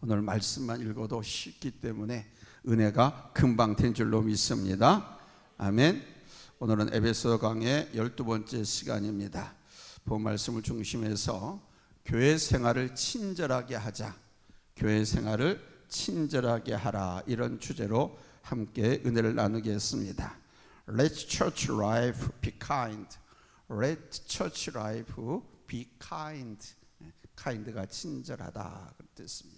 오늘 말씀만 읽어도 쉽기 때문에 은혜가 금방 된 줄로 믿습니다. 아멘. 오늘은 에베소 강의 12번째 시간입니다. 본 말씀을 중심해서 교회 생활을 친절하게 하자. 교회 생활을 친절하게 하라. 이런 주제로 함께 은혜를 나누겠습니다. Let church life be kind. Let church life be kind. kind가 친절하다 그 뜻입니다.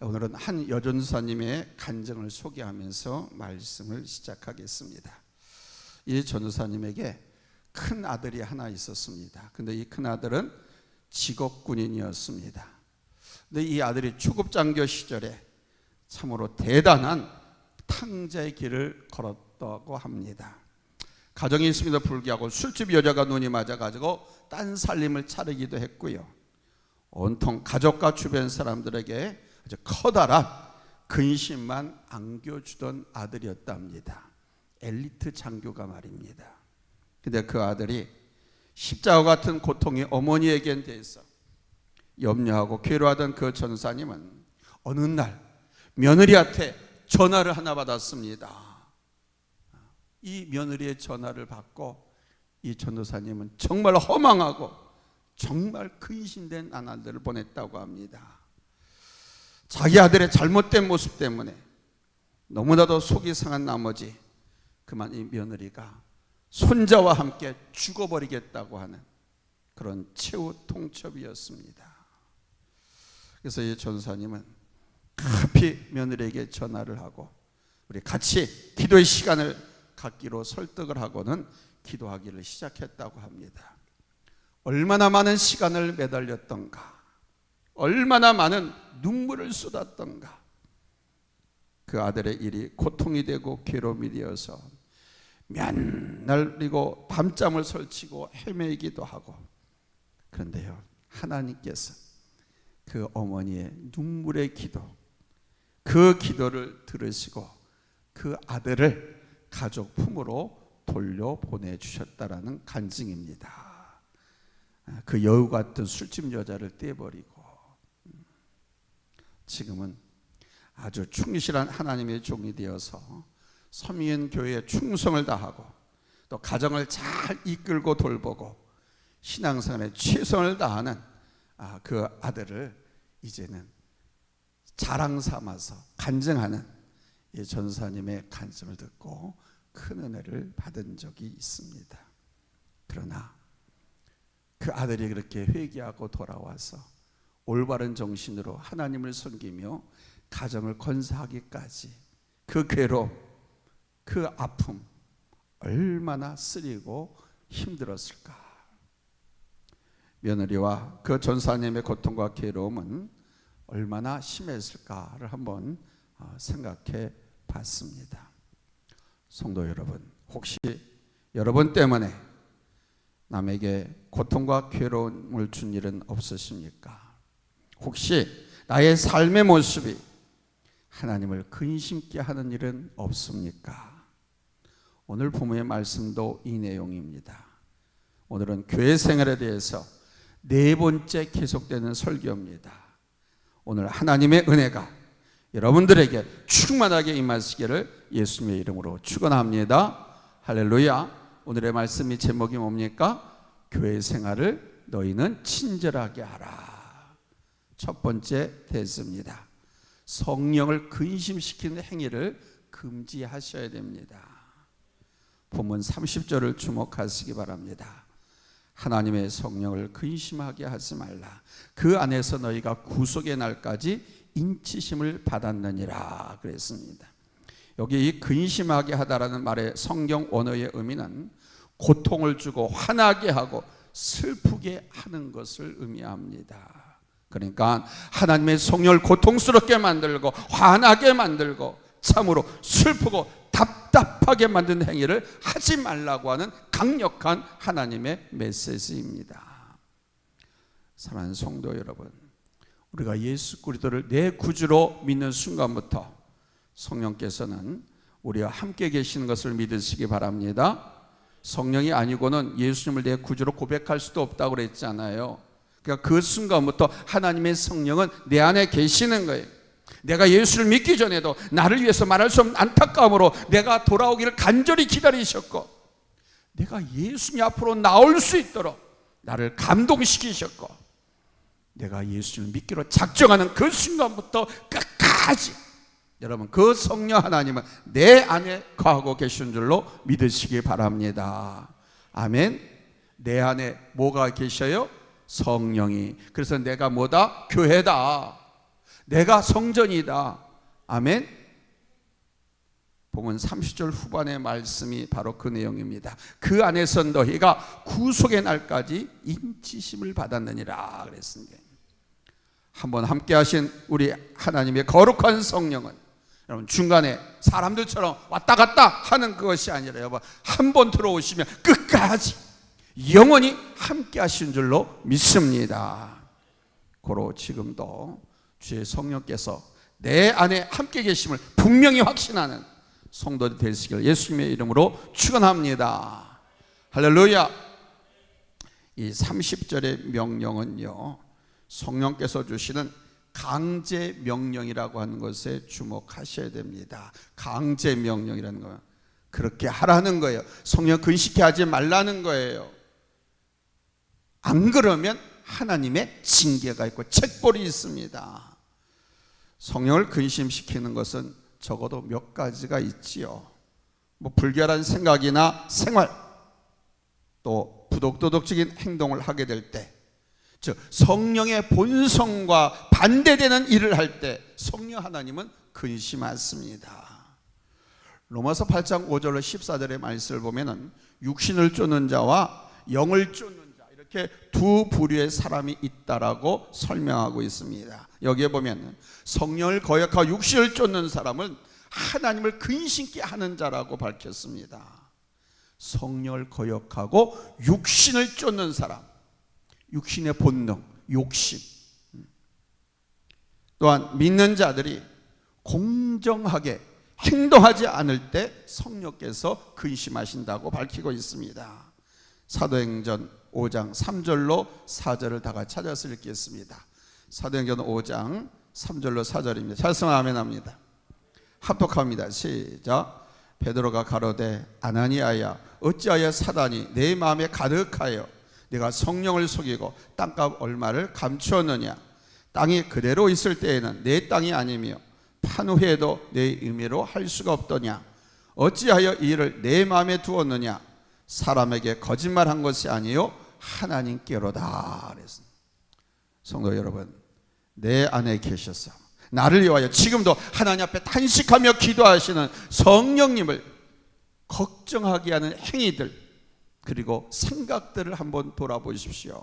오늘은 한 여전사님의 간증을 소개하면서 말씀을 시작하겠습니다. 이 전도사님에게 큰 아들이 하나 있었습니다. 근데 이 큰 아들은 직업 군인이었습니다. 근데 이 아들이 초급장교 시절에 참으로 대단한 탕자의 길을 걸었다고 합니다. 가정이 있음에도 불구하고 술집 여자가 눈이 맞아가지고 딴 살림을 차리기도 했고요. 온통 가족과 주변 사람들에게 아주 커다란 근심만 안겨주던 아들이었답니다. 엘리트 장교가 말입니다. 근데 그 아들이 십자가 같은 고통이 어머니에겐 대해서 염려하고 괴로워하던 그 전사님은 어느 날 며느리한테 전화를 하나 받았습니다. 이 며느리의 전화를 받고 이 전도사님은 정말 허망하고 정말 근심된 나날들을 보냈다고 합니다. 자기 아들의 잘못된 모습 때문에 너무나도 속이 상한 나머지 그만 이 며느리가 손자와 함께 죽어버리겠다고 하는 그런 최후 통첩이었습니다. 그래서 이 전사님은 급히 며느리에게 전화를 하고 우리 같이 기도의 시간을 갖기로 설득을 하고는 기도하기를 시작했다고 합니다. 얼마나 많은 시간을 매달렸던가, 얼마나 많은 눈물을 쏟았던가. 그 아들의 일이 고통이 되고 괴로움이 되어서 맨날 그리고 밤잠을 설치고 헤매기도 하고 그런데요 하나님께서 그 어머니의 눈물의 기도 그 기도를 들으시고 그 아들을 가족 품으로 돌려 보내 주셨다라는 간증입니다. 그 여우 같은 술집 여자를 떼버리고 지금은 아주 충실한 하나님의 종이 되어서 서미은 교회에 충성을 다하고 또 가정을 잘 이끌고 돌보고 신앙생활에 최선을 다하는 아, 그 아들을 이제는 자랑 삼아서 간증하는 이 전사님의 간증을 듣고 큰 은혜를 받은 적이 있습니다. 그러나 그 아들이 그렇게 회개하고 돌아와서 올바른 정신으로 하나님을 섬기며 가정을 건사하기까지 그 괴로움, 그 아픔 얼마나 쓰리고 힘들었을까. 며느리와 그 전사님의 고통과 괴로움은 얼마나 심했을까를 한번 어, 생각해 봤습니다. 성도 여러분, 혹시 여러분 때문에 남에게 고통과 괴로움을 준 일은 없으십니까? 혹시 나의 삶의 모습이 하나님을 근심케 하는 일은 없습니까? 오늘 부모의 말씀도 이 내용입니다. 오늘은 교회 생활에 대해서 네 번째 계속되는 설교입니다. 오늘 하나님의 은혜가 여러분들에게 충만하게 임하시기를 예수님의 이름으로 축원합니다. 할렐루야. 오늘의 말씀이 제목이 뭡니까? 교회 생활을 너희는 친절하게 하라. 첫 번째 대습니다. 성령을 근심시키는 행위를 금지하셔야 됩니다. 본문 30절을 주목하시기 바랍니다. 하나님의 성령을 근심하게 하지 말라. 그 안에서 너희가 구속의 날까지 인치심을 받았느니라 그랬습니다. 여기 이 근심하게 하다라는 말의 성경 원어의 의미는 고통을 주고 화나게 하고 슬프게 하는 것을 의미합니다. 그러니까 하나님의 성령을 고통스럽게 만들고 화나게 만들고 참으로 슬프고 답답하게 만든 행위를 하지 말라고 하는 강력한 하나님의 메시지입니다. 사랑하는 성도 여러분, 우리가 예수 그리스도를 내 구주로 믿는 순간부터 성령께서는 우리와 함께 계시는 것을 믿으시기 바랍니다. 성령이 아니고는 예수님을 내 구주로 고백할 수도 없다고 그랬잖아요. 그러니까 그 순간부터 하나님의 성령은 내 안에 계시는 거예요. 내가 예수를 믿기 전에도 나를 위해서 말할 수 없는 안타까움으로 내가 돌아오기를 간절히 기다리셨고 내가 예수님 앞으로 나올 수 있도록 나를 감동시키셨고 내가 예수를 믿기로 작정하는 그 순간부터 끝까지 여러분 그 성령 하나님은 내 안에 거하고 계신 줄로 믿으시기 바랍니다. 아멘. 내 안에 뭐가 계셔요? 성령이. 그래서 내가 뭐다? 교회다. 내가 성전이다. 아멘. 본문 30절 후반의 말씀이 바로 그 내용입니다. 그 안에서 너희가 구속의 날까지 인치심을 받았느니라 그랬습니다. 한번 함께 하신 우리 하나님의 거룩한 성령은 여러분 중간에 사람들처럼 왔다 갔다 하는 그것이 아니라 여러분 한 번 들어오시면 끝까지 영원히 함께 하신 줄로 믿습니다. 고로 지금도 주의 성령께서 내 안에 함께 계심을 분명히 확신하는 성도들 되시길 예수님의 이름으로 축원합니다. 할렐루야. 이 30절의 명령은요. 성령께서 주시는 강제 명령이라고 하는 것에 주목하셔야 됩니다. 강제 명령이라는 거 그렇게 하라는 거예요. 성령 근식해 하지 말라는 거예요. 안 그러면 하나님의 징계가 있고 책벌이 있습니다. 성령을 근심시키는 것은 적어도 몇 가지가 있지요. 뭐 불결한 생각이나 생활 또 부독도덕적인 행동을 하게 될 때, 즉 성령의 본성과 반대되는 일을 할 때 성령 하나님은 근심하십니다. 로마서 8장 5절로 14절의 말씀을 보면은 육신을 쫓는 자와 영을 쫓는 자 이렇게 두 부류의 사람이 있다라고 설명하고 있습니다. 여기에 보면 성령을 거역하고 육신을 쫓는 사람은 하나님을 근심케 하는 자라고 밝혔습니다. 성령을 거역하고 육신을 쫓는 사람, 육신의 본능, 욕심. 또한 믿는 자들이 공정하게 행동하지 않을 때 성령께서 근심하신다고 밝히고 있습니다. 사도행전 5장 3절로 4절을 다 같이 찾아서 읽겠습니다. 사도행전 5장 3절로 4절입니다. 찬성 아멘 합니다. 합독합니다. 시작. 베드로가 가로되 아나니아야 어찌하여 사단이 내 마음에 가득하여 내가 성령을 속이고 땅값 얼마를 감추었느냐 땅이 그대로 있을 때에는 내 땅이 아니며 판 후에도 내 의미로 할 수가 없더냐 어찌하여 이 일을 내 마음에 두었느냐 사람에게 거짓말한 것이 아니요 하나님께로다 그랬습니다. 성도 여러분 내 안에 계셔서 나를 위하여 지금도 하나님 앞에 탄식하며 기도하시는 성령님을 걱정하게 하는 행위들 그리고 생각들을 한번 돌아보십시오.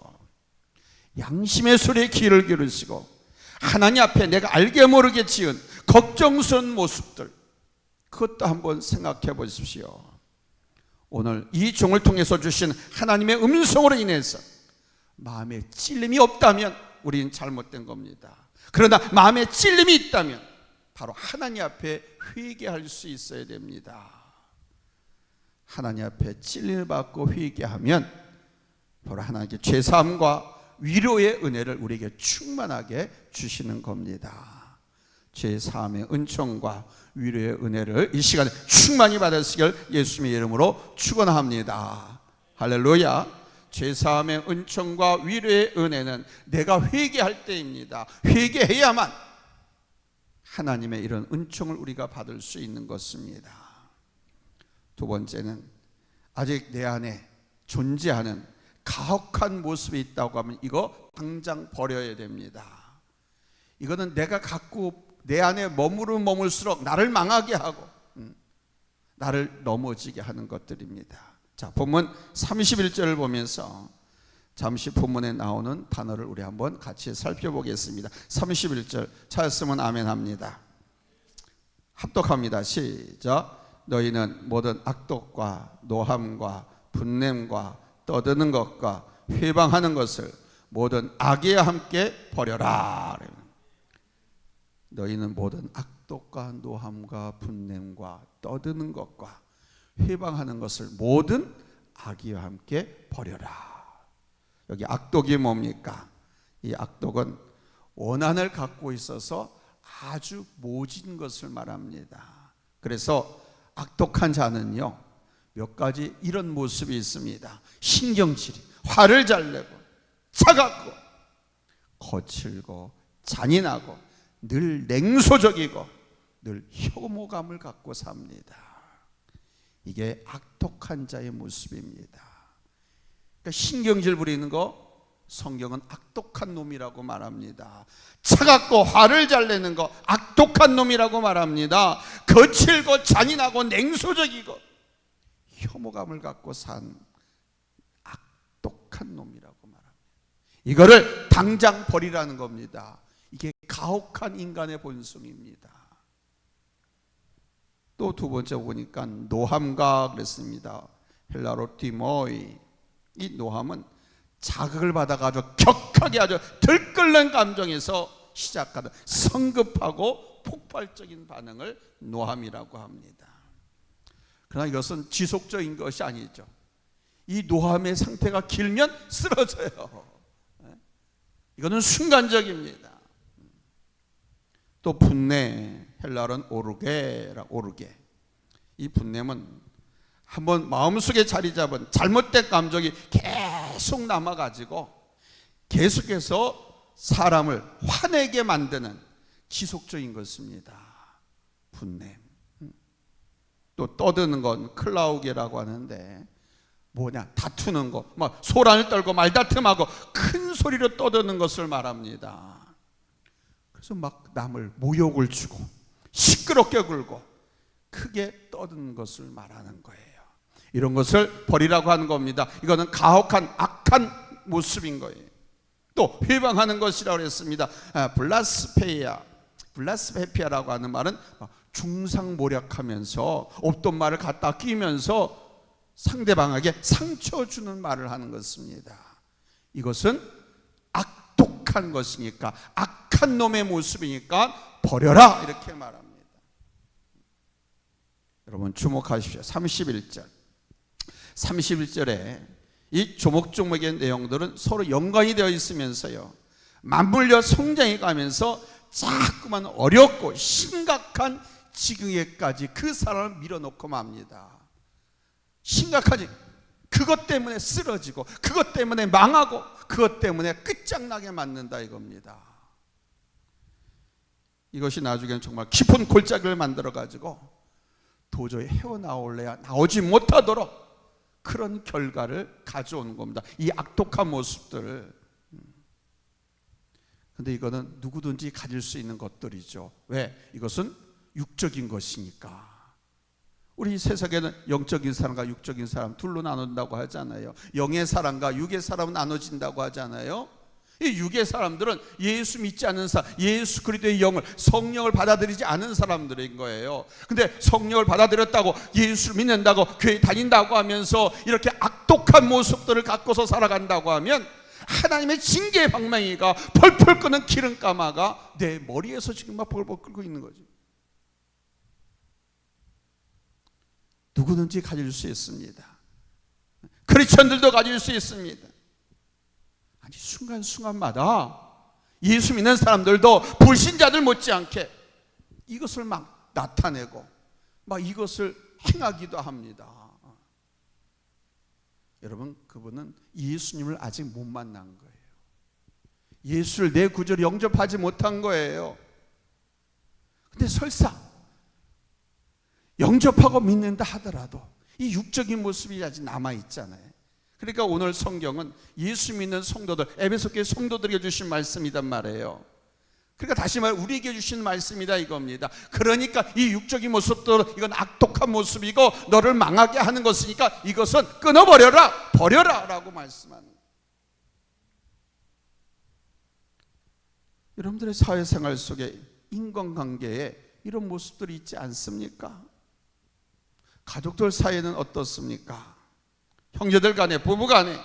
양심의 소리에 귀를 기울이시고 하나님 앞에 내가 알게 모르게 지은 걱정스러운 모습들 그것도 한번 생각해 보십시오. 오늘 이 종을 통해서 주신 하나님의 음성으로 인해서 마음에 찔림이 없다면 우리는 잘못된 겁니다. 그러나 마음에 찔림이 있다면 바로 하나님 앞에 회개할 수 있어야 됩니다. 하나님 앞에 찔림을 받고 회개하면 바로 하나님께 죄 사함과 위로의 은혜를 우리에게 충만하게 주시는 겁니다. 죄사함의 은총과 위로의 은혜를 이 시간에 충만히 받으시길 예수님의 이름으로 축원합니다. 할렐루야. 죄사함의 은총과 위로의 은혜는 내가 회개할 때입니다. 회개해야만 하나님의 이런 은총을 우리가 받을 수 있는 것입니다. 두 번째는 아직 내 안에 존재하는 가혹한 모습이 있다고 하면 이거 당장 버려야 됩니다. 이거는 내가 갖고 내 안에 머무르 머물수록 나를 망하게 하고 음, 나를 넘어지게 하는 것들입니다. 자, 본문 31절을 보면서 잠시 본문에 나오는 단어를 우리 한번 같이 살펴보겠습니다. 31절 찾았으면 아멘 합니다. 합독합니다. 시작. 너희는 모든 악독과 노함과 분냄과 떠드는 것과 회방하는 것을 모든 악에 함께 버려라. 너희는 모든 악독과 노함과 분냄과 떠드는 것과 회방하는 것을 모든 악의와 함께 버려라. 여기 악독이 뭡니까? 이 악독은 원한을 갖고 있어서 아주 모진 것을 말합니다. 그래서 악독한 자는요, 몇 가지 이런 모습이 있습니다. 신경질이, 화를 잘 내고, 차갑고, 거칠고, 잔인하고, 늘 냉소적이고, 늘 혐오감을 갖고 삽니다. 이게 악독한 자의 모습입니다. 그러니까 신경질 부리는 거 성경은 악독한 놈이라고 말합니다. 차갑고 화를 잘 내는 거 악독한 놈이라고 말합니다. 거칠고 잔인하고 냉소적이고 혐오감을 갖고 산 악독한 놈이라고 말합니다. 이거를 당장 버리라는 겁니다. 가혹한 인간의 본성입니다. 또 두 번째 보니까 노함과 그랬습니다. 헬라로 디모이 이 노함은 자극을 받아가지고 격하게 아주 들끓는 감정에서 시작하는 성급하고 폭발적인 반응을 노함이라고 합니다. 그러나 이것은 지속적인 것이 아니죠. 이 노함의 상태가 길면 쓰러져요. 예? 이거는 순간적입니다. 또 분내 헬라는 오르게라 오르게. 이 분냄은 한번 마음속에 자리 잡은 잘못된 감정이 계속 남아 가지고 계속해서 사람을 화내게 만드는 지속적인 것입니다. 분냄. 또 떠드는 건 클라우게라고 하는데 뭐냐 다투는 거, 막 소란을 떨고 말다툼하고 큰 소리로 떠드는 것을 말합니다. 그래서 막 남을 모욕을 주고 시끄럽게 굴고 크게 떠드는 것을 말하는 거예요. 이런 것을 버리라고 하는 겁니다. 이거는 가혹한 악한 모습인 거예요. 또 회방하는 것이라고 했습니다. 아, 블라스페이아, 블라스페피아라고 하는 말은 중상모략하면서 없던 말을 갖다 끼면서 상대방에게 상처 주는 말을 하는 것입니다. 이것은 악독한 것이니까 악 한 놈의 모습이니까 버려라 이렇게 말합니다. 여러분 주목하십시오. 31절. 31절에 이 조목조목의 내용들은 서로 연관이 되어 있으면서요. 맞물려 성장해 가면서 자꾸만 어렵고 심각한 지경에까지 그 사람을 밀어놓고 맙니다. 심각하지. 그것 때문에 쓰러지고, 그것 때문에 망하고, 그것 때문에 끝장나게 맞는다 이겁니다. 이것이 나중에는 정말 깊은 골짜기를 만들어 가지고 도저히 헤어나올래야 나오지 못하도록 그런 결과를 가져오는 겁니다. 이 악독한 모습들. 근데 이거는 누구든지 가질 수 있는 것들이죠. 왜? 이것은 육적인 것이니까. 우리 세상에는 영적인 사람과 육적인 사람 둘로 나눈다고 하잖아요. 영의 사람과 육의 사람은 나눠진다고 하잖아요. 이 육의 사람들은 예수 믿지 않는 사람, 예수 그리스도의 영을 성령을 받아들이지 않은 사람들인 거예요. 근데 성령을 받아들였다고 예수를 믿는다고 교회 다닌다고 하면서 이렇게 악독한 모습들을 갖고서 살아간다고 하면 하나님의 징계의 방망이가 펄펄 끄는 기름가마가 내 머리에서 지금 막 펄펄 끓고 있는 거지. 누구든지 가질 수 있습니다. 크리스천들도 가질 수 있습니다. 아니 순간순간마다 예수 믿는 사람들도 불신자들 못지않게 이것을 막 나타내고 막 이것을 행하기도 합니다. 여러분 그분은 예수님을 아직 못 만난 거예요. 예수를 내 구절을 영접하지 못한 거예요. 근데 설사 영접하고 믿는다 하더라도 이 육적인 모습이 아직 남아 있잖아요. 그러니까 오늘 성경은 예수 믿는 성도들, 에베소 교회 성도들에게 주신 말씀이단 말이에요. 그러니까 다시 말 우리에게 주신 말씀이다 이겁니다. 그러니까 이 육적인 모습도 이건 악독한 모습이고 너를 망하게 하는 것이니까 이것은 끊어버려라, 버려라라고 말씀하는. 여러분들의 사회생활 속에 인간관계에 이런 모습들이 있지 않습니까? 가족들 사이에는 어떻습니까? 형제들 간에, 부부 간에,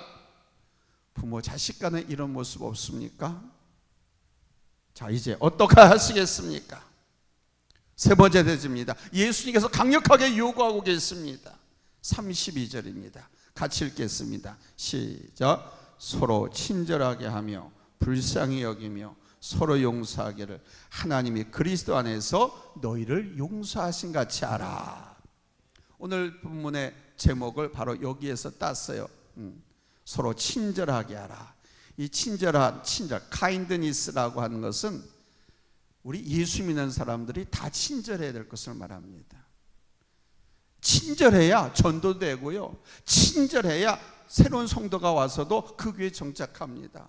부모 자식 간에 이런 모습 없습니까? 자, 이제 어떻게 하시겠습니까? 세 번째 대지입니다. 예수님께서 강력하게 요구하고 계십니다. 32절입니다. 같이 읽겠습니다. 시작. 서로 친절하게 하며 불쌍히 여기며 서로 용서하기를 하나님이 그리스도 안에서 너희를 용서하신 같이 하라. 오늘 본문의 제목을 바로 여기에서 땄어요. 음, 서로 친절하게 하라. 이 친절한 친절, 카인드니스라고 하는 것은 우리 예수 믿는 사람들이 다 친절해야 될 것을 말합니다. 친절해야 전도되고요. 친절해야 새로운 성도가 와서도 그 교회에 정착합니다.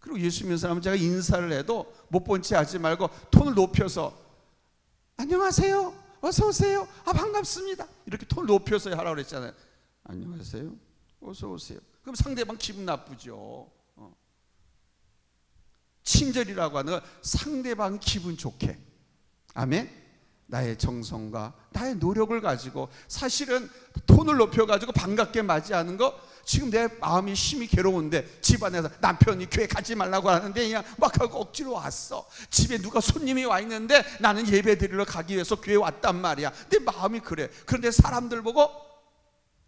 그리고 예수 믿는 사람은 제가 인사를 해도 못 본 채 하지 말고 톤을 높여서 안녕하세요. 어서 오세요. 아 반갑습니다. 이렇게 톤을 높여서 하라고 그랬잖아요. 안녕하세요. 어서 오세요. 그럼 상대방 기분 나쁘죠. 어. 친절이라고 하는 건 상대방 기분 좋게. 아멘. 나의 정성과 나의 노력을 가지고 사실은 톤을 높여가지고 반갑게 맞이하는 거 지금 내 마음이 심히 괴로운데 집안에서 남편이 교회 가지 말라고 하는데 그냥 막 하고 억지로 왔어. 집에 누가 손님이 와 있는데 나는 예배 드리러 가기 위해서 교회 왔단 말이야. 내 마음이 그래. 그런데 사람들 보고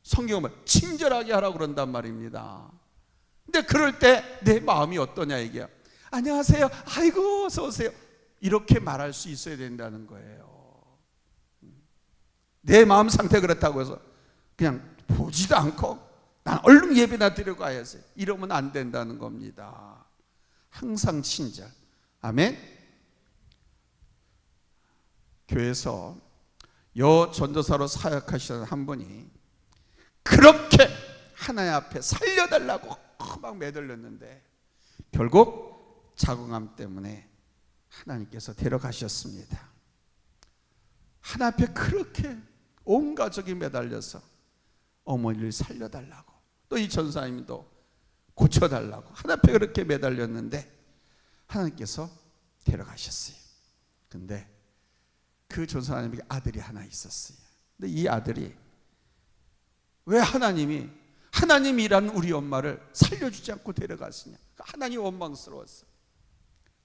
성경은 친절하게 하라고 그런단 말입니다. 근데 그럴 때 내 마음이 어떠냐 이게 안녕하세요. 아이고 어서 오세요. 이렇게 말할 수 있어야 된다는 거예요 내 마음 상태 그렇다고 해서 그냥 보지도 않고 난 얼른 예배나 드리고 가야지. 이러면 안 된다는 겁니다. 항상 친절. 아멘. 교회에서 여 전도사로 사역하시던 한 분이 그렇게 하나님 앞에 살려달라고 막 매달렸는데 결국 자궁암 때문에 하나님께서 데려가셨습니다. 하나님 앞에 그렇게 온 가족이 매달려서 어머니를 살려달라고 또 이 전사님도 고쳐달라고 하나님 앞에 그렇게 매달렸는데 하나님께서 데려가셨어요. 근데 그 전사님에게 아들이 하나 있었어요. 근데 이 아들이 왜 하나님이 하나님이란 우리 엄마를 살려주지 않고 데려갔으냐? 하나님 원망스러웠어요.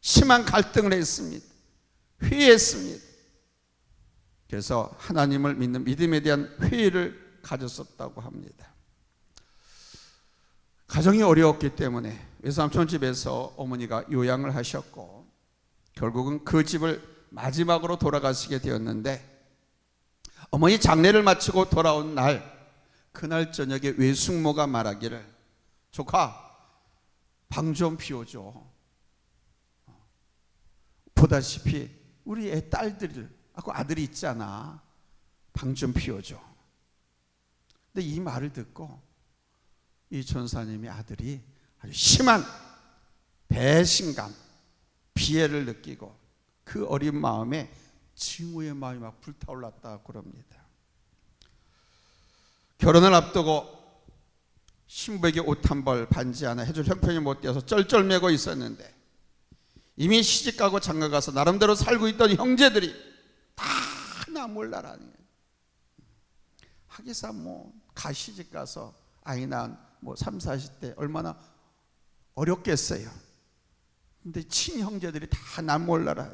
심한 갈등을 했습니다. 회의했습니다 그래서 하나님을 믿는 믿음에 대한 회의를 가졌었다고 합니다. 가정이 어려웠기 때문에 외삼촌 집에서 어머니가 요양을 하셨고 결국은 그 집을 마지막으로 돌아가시게 되었는데 어머니 장례를 마치고 돌아온 날 그날 저녁에 외숙모가 말하기를 조카 방 좀 비워줘 보다시피 우리 애 딸들을 아그 아들이 있잖아. 방 좀 피워줘. 근데 이 말을 듣고 이 전사님의 아들이 아주 심한 배신감, 비애를 느끼고 그 어린 마음에 증오의 마음이 막 불타올랐다 그럽니다. 결혼을 앞두고 신부에게 옷 한 벌 반지 하나 해줄 형편이 못 되어서 쩔쩔매고 있었는데 이미 시집가고 장가가서 나름대로 살고 있던 형제들이 다나 거예요. 하기사 뭐 가시집 가서 아이 낳은 뭐 3, 40대 얼마나 어렵겠어요. 근데 친형제들이 다 나 몰라라.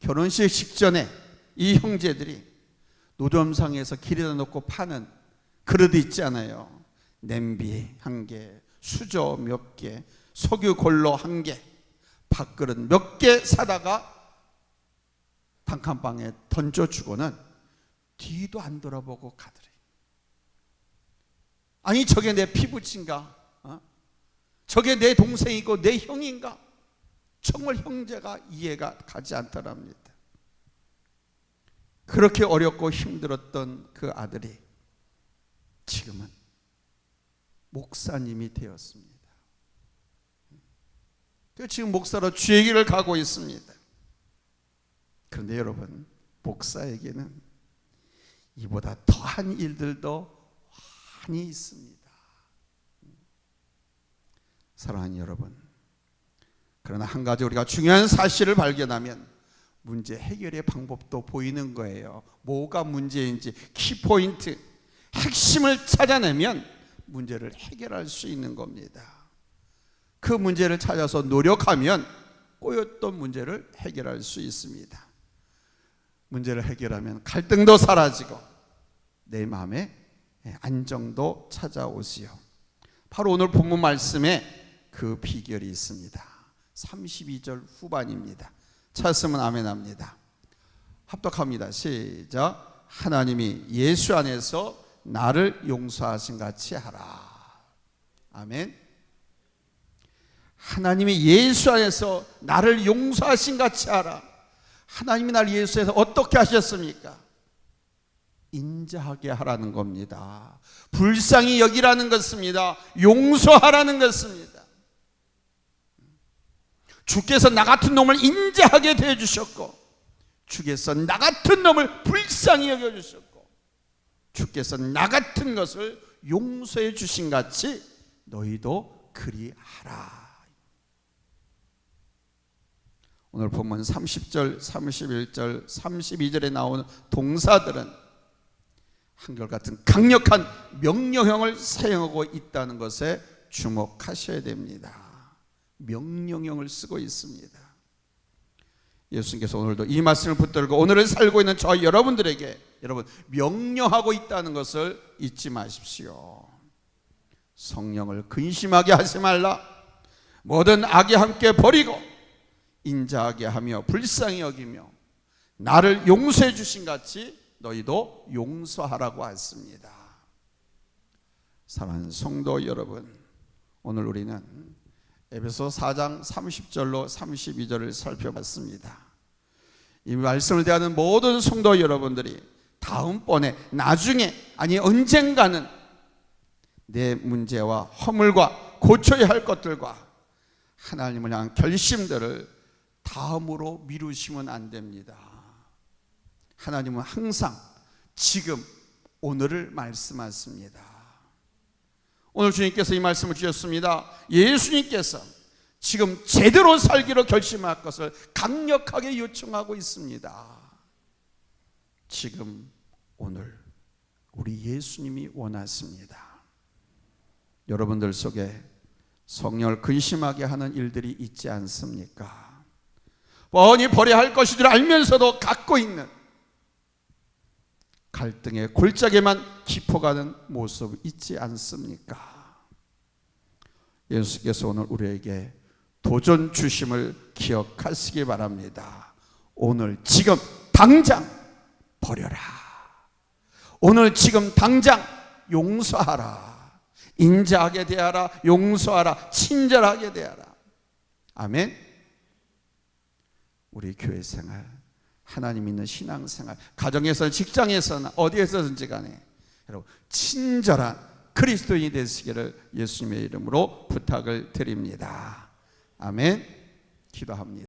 결혼식 직전에 이 형제들이 노점상에서 길에다 놓고 파는 그릇 있잖아요. 냄비 한 개, 수저 몇 개, 석유 골로 한 개, 밥그릇 몇 개 사다가 단칸방에 던져주고는 뒤도 안 돌아보고 가더래. 아니 저게 내 피부친가? 어? 저게 내 동생이고 내 형인가? 정말 형제가 이해가 가지 않더랍니다. 그렇게 어렵고 힘들었던 그 아들이 지금은 목사님이 되었습니다. 지금 목사로 주의 길을 가고 있습니다. 그런데 여러분, 목사에게는 이보다 더한 일들도 많이 있습니다. 사랑하는 여러분, 그러나 한 가지 우리가 중요한 사실을 발견하면 문제 해결의 방법도 보이는 거예요. 뭐가 문제인지 키포인트, 핵심을 찾아내면 문제를 해결할 수 있는 겁니다. 그 문제를 찾아서 노력하면 꼬였던 문제를 해결할 수 있습니다. 문제를 해결하면 갈등도 사라지고 내 마음에 안정도 찾아오지요. 바로 오늘 본문 말씀에 그 비결이 있습니다. 32절 후반입니다. 찾으면 아멘합니다. 합독합니다. 시작. 하나님이 예수 안에서 나를 용서하신 같이 하라. 아멘. 하나님이 예수 안에서 나를 용서하신 같이 하라. 하나님이 날 예수에서 어떻게 하셨습니까? 인자하게 하라는 겁니다. 불쌍히 여기라는 것입니다. 용서하라는 것입니다. 주께서 나 같은 놈을 인자하게 대해 주셨고 주께서 나 같은 놈을 불쌍히 여겨 주셨고 주께서 나 같은 것을 용서해 주신 같이 너희도 그리하라. 오늘 본문 30절, 31절, 32절에 나오는 동사들은 한결같은 강력한 명령형을 사용하고 있다는 것에 주목하셔야 됩니다. 명령형을 쓰고 있습니다. 예수님께서 오늘도 이 말씀을 붙들고 오늘을 살고 있는 저 여러분들에게 여러분 명령하고 있다는 것을 잊지 마십시오. 성령을 근심하게 하지 말라. 모든 악이 함께 버리고 인자하게 하며 불쌍히 여기며 나를 용서해 주신 같이 너희도 용서하라고 했습니다. 사랑하는 성도 여러분, 오늘 우리는 에베소 4장 30절로 32절을 살펴봤습니다. 이 말씀을 대하는 모든 성도 여러분들이 다음번에 나중에 아니 언젠가는 내 문제와 허물과 고쳐야 할 것들과 하나님을 향한 결심들을 다음으로 미루시면 안 됩니다. 하나님은 항상 지금 오늘을 말씀하십니다. 오늘 주님께서 이 말씀을 주셨습니다. 예수님께서 지금 제대로 살기로 결심할 것을 강력하게 요청하고 있습니다. 지금 오늘 우리 예수님이 원하십니다. 여러분들 속에 성령을 근심하게 하는 일들이 있지 않습니까? 뻔히 버려야 할 것인 줄 알면서도 갖고 있는 갈등의 골짜기만 깊어가는 모습 있지 않습니까? 예수께서 오늘 우리에게 도전 주심을 기억하시기 바랍니다. 오늘 지금 당장 버려라. 오늘 지금 당장 용서하라. 인자하게 대하라. 용서하라. 친절하게 대하라. 아멘. 우리 교회 생활, 하나님 믿는 신앙 생활, 가정에서는 직장에서는 어디에서든지 간에 여러분 친절한 그리스도인이 되시기를 예수님의 이름으로 부탁을 드립니다. 아멘. 기도합니다.